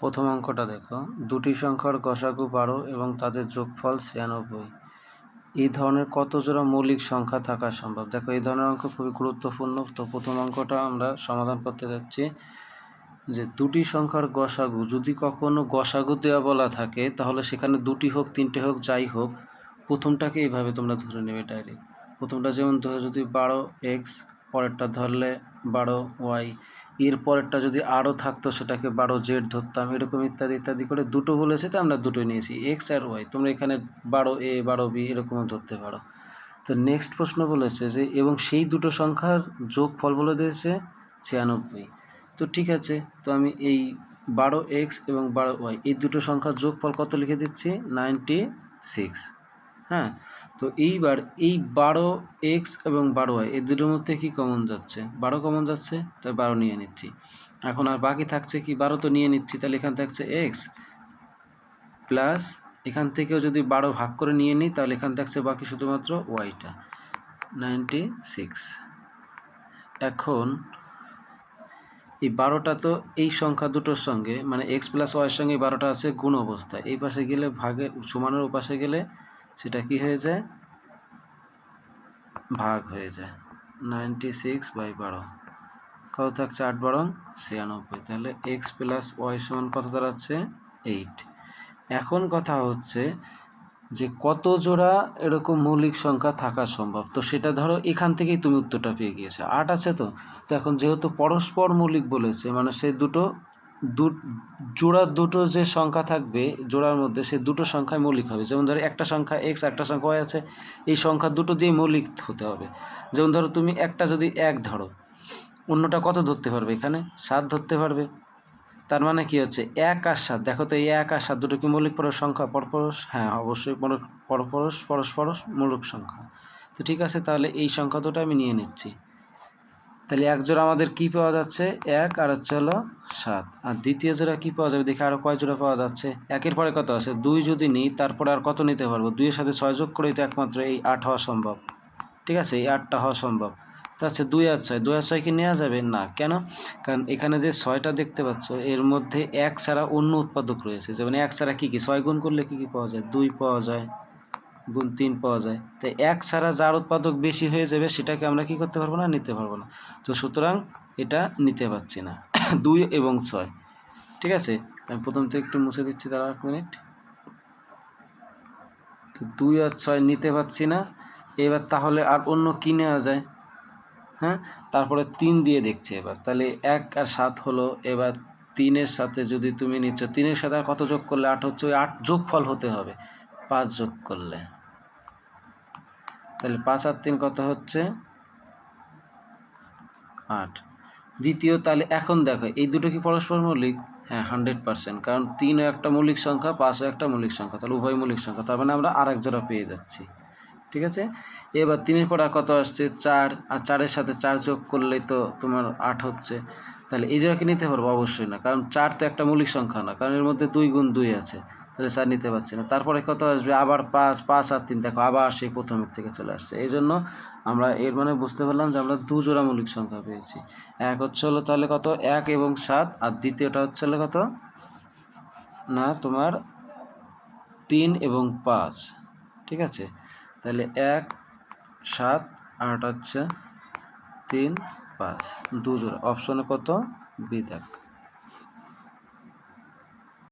প্রথম অঙ্কটা দেখো। দুটি সংখ্যার গসাগু বারো এবং তাদের যোগফল ছিয়ানব্বই। এই ধরনের কত জোড়া মৌলিক সংখ্যা থাকা সম্ভব? দেখো, এই ধরনের অঙ্ক খুবই গুরুত্বপূর্ণ। তো প্রথম অঙ্কটা আমরা সমাধান করতে যাচ্ছি যে দুটি সংখ্যার গসাগু, যদি কখনো গসাগু দেওয়া বলা থাকে, তাহলে সেখানে দুটি হোক, তিনটে হোক, যাই হোক, প্রথমটাকে এইভাবে তোমরা ধরে নেবে ডাইরেক্ট প্রথমটা যেমন ধরো যদি বারো এক্স পরেরটা ধরলে বারো ওয়াই। এর পরেরটা যদি আরও থাকতো, সেটাকে বারো জেড ধরতাম, এরকম ইত্যাদি ইত্যাদি করে দুটো বলেছে তো আমরা দুটো নিয়েছি, এক্স আর ওয়াই। তোমরা এখানে বারো এ, বারো বি এরকমও ধরতে পারো। তো নেক্সট প্রশ্ন বলেছে যে, এবং সেই দুটো সংখ্যার যোগ ফল বলে দিয়েছে ছিয়ানব্বই। তো ঠিক আছে, তো আমি এই বারো এক্স এবং বারো ওয়াই, এই দুটো সংখ্যার যোগফল কত লিখে দিচ্ছি? Ninety six. হ্যাঁ? তো এইবার এই বারো এক্স এবং বারো ওয়াই এই দুটোর মধ্যে কি কমন যাচ্ছে? বারো কমন যাচ্ছে, তাই বারো নিয়ে নিচ্ছি। এখন আর বাকি থাকছে কি? বারো তো নিয়ে নিচ্ছি, তাহলে এখান থাকছে এক্স প্লাস এখান থেকেও যদি বারো ভাগ করে নিয়ে নিই, তাহলে এখান থাকছে বাকি শুধুমাত্র ওয়াইটা নাইনটি সিক্স এখন এই বারোটা তো এই সংখ্যা দুটোর সঙ্গে মানে এক্স প্লাস ওয়াইয়ের সঙ্গে বারোটা আছে গুণ অবস্থায়। এই পাশে গেলে ভাগের সমানের ওপাশে গেলে সেটা কি হয়ে যায়? ভাগ হয়ে যায়। নাইনটি সিক্স বাই বারো কত থাকছে আট বারো ছিয়ানব্বই। তাহলে এক্স প্লাস ওয়াই সমান কত দাঁড়াচ্ছে? এইট এখন কথা হচ্ছে যে কত জোড়া এরকম মৌলিক সংখ্যা থাকা সম্ভব? তো সেটা ধরো এখান থেকেই তুমি উত্তরটা পেয়ে গিয়েছো। আট আছে তো? তো এখন যেহেতু পরস্পর মৌলিক বলেছে মানে সে দুটো দু জোড়া দুটো যে সংখ্যা থাকবে, জোড়ার মধ্যে সে দুটো সংখ্যায় মৌলিক হবে। যেমন ধরো একটা সংখ্যা এক্স একটা সংখ্যা ওয়াই আছে, এই সংখ্যা দুটো দিয়ে মৌলিক হতে হবে। যেমন ধরো তুমি একটা যদি এক ধরো, অন্যটা কত ধরতে পারবে এখানে? সাত ধরতে পারবে। তার মানে কি হচ্ছে? এক আর সাত, দেখো তো এই এক আর সাত দুটো কি মৌলিক পরশ সংখ্যা? পরপরশ? হ্যাঁ অবশ্যই পরপরশ পরস্পরস মৌলিক সংখ্যা। তো ঠিক আছে, তাহলে এই সংখ্যা দুটো আমি নিয়ে নিচ্ছি। তাহলে এক জোড়া আমাদের কি পাওয়া যাচ্ছে? এক আর হচ্ছে হলো সাত। আর দ্বিতীয় জোড়া কি পাওয়া যাবে? দেখি আরও কয় জোড়া পাওয়া যাচ্ছে। একের পরে কত আছে? দুই যদি নিই, তারপরে আর কত নিতে পারব? দুইয়ের সাথে ছয় যোগ করেই তো একমাত্র এই আট হওয়া সম্ভব। ঠিক আছে? এই আটটা হওয়া সম্ভব। তো আচ্ছা দুই আর ছয়। দুই আর ছয় কি নেওয়া যাবে? না। কেন? কারণ এখানে যে ছয়টা দেখতে পাচ্ছ, এর মধ্যে এক ছাড়া অন্য উৎপাদক রয়েছে। যেমন এক ছাড়া কী কী? ছয় গুণ করলে কী কী পাওয়া যায়? দুই পাওয়া যায়। গুণ তিন পাওয়া যায়। তাই এক ছাড়া যার উৎপাদক বেশি হয়ে যাবে, সেটাকে আমরা কি করতে পারব না, নিতে পারব না। তো সুতরাং এটা নিতে পারছি না। দুই এবং ছয়। ঠিক আছে? আমি প্রথম থেকে একটু মুছে দিচ্ছি তারা এক মিনিট। তো দুই আর ছয় নিতে পারছি না। এবার তাহলে আর অন্য কী নেওয়া যায়? হ্যাঁ? তারপরে তিন দিয়ে দেখছি এবার। তাহলে এক আর সাত হলো, এবার তিনের সাথে যদি তুমি নিচ্ছ, তিনের সাথে আর কত যোগ করলে? আট হচ্ছে ওই আট যোগ ফল হতে হবে। পাঁচ যোগ করলে। তাহলে পাঁচ আর তিন কত হচ্ছে? আট। দ্বিতীয়, তাহলে এখন দেখো, এই দুটো কি পরস্পর মৌলিক? হ্যাঁ হান্ড্রেড পার্সেন্ট কারণ তিনও একটা মৌলিক সংখ্যা, পাঁচও একটা মৌলিক সংখ্যা, তাহলে উভয় মৌলিক সংখ্যা, তার মানে আমরা আর এক জোড়া পেয়ে যাচ্ছি। ঠিক আছে? এবার তিনের পর আর কত আসছে? চার, আর চারের সাথে চার যোগ করলেই তো তোমার আট হচ্ছে। তাহলে এই জোড়াকে নিতে পারব? অবশ্যই না, কারণ চার তো একটা মৌলিক সংখ্যা না, কারণ এর মধ্যে দুই গুণ দুই আছে। তাহলে নিতে পারছি না। তারপরে কত আসবে? আবার পাঁচ পাঁচ আর তিন। দেখো, আবার সেই প্রথমের থেকে চলে আসছে। এই জন্য আমরা এর মানে বুঝতে পারলাম যে আমরা দু জোড়া মৌলিক সংখ্যা পেয়েছি। এক হচ্ছে হলো তাহলে কত? এক এবং সাত। আর দ্বিতীয়টা হচ্ছে হলো কত? না, তোমার তিন এবং পাঁচ। ঠিক আছে? তাহলে এক, সাত, আট হচ্ছে তিন, পাঁচ। দু জোড়া। অপশনে কত? বি থাক